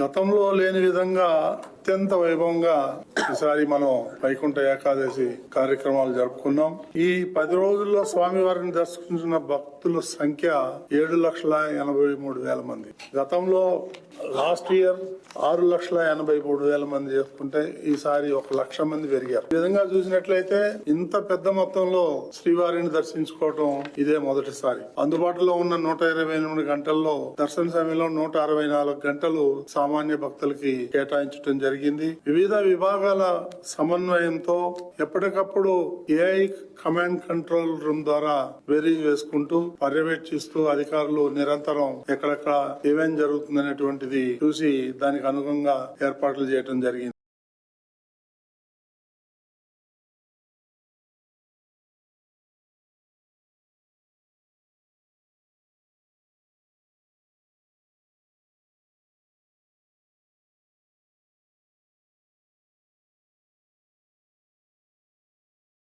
గతంలో లేని విధంగా అత్యంత వైభవంగా ఈసారి మనం వైకుంఠ ఏకాదశి కార్యక్రమాలు జరుపుకున్నాం. ఈ పది రోజుల్లో స్వామివారిని దర్శించిన భక్తుల సంఖ్య ఏడు లక్షల ఎనభై మూడు వేల మంది. గతంలో లాస్ట్ ఇయర్ ఆరు లక్షల ఎనభై మూడు వేల మంది చేసుకుంటే ఈసారి ఒక లక్ష మంది పెరిగారు. ఈ విధంగా చూసినట్లయితే ఇంత పెద్ద మొత్తంలో శ్రీవారిని దర్శించుకోవటం ఇదే మొదటిసారి. అందుబాటులో ఉన్న నూట ఇరవై ఎనిమిది గంటల్లో దర్శన సమయంలో నూట అరవై నాలుగు గంటలు సామాన్య భక్తులకి కేటాయించడం జరిగింది. వివిధ విభాగాల సమన్వయంతో ఎప్పటికప్పుడు ఏఐ కమాండ్ కంట్రోల్ రూమ్ ద్వారా వెరీ వేసుకుంటూ పర్యవేక్షిస్తూ అధికారులు నిరంతరం ఎక్కడెక్కడ ఏమేం జరుగుతుందనేటువంటిది చూసి దానికి అనుగుణంగా ఏర్పాట్లు చేయడం జరిగింది.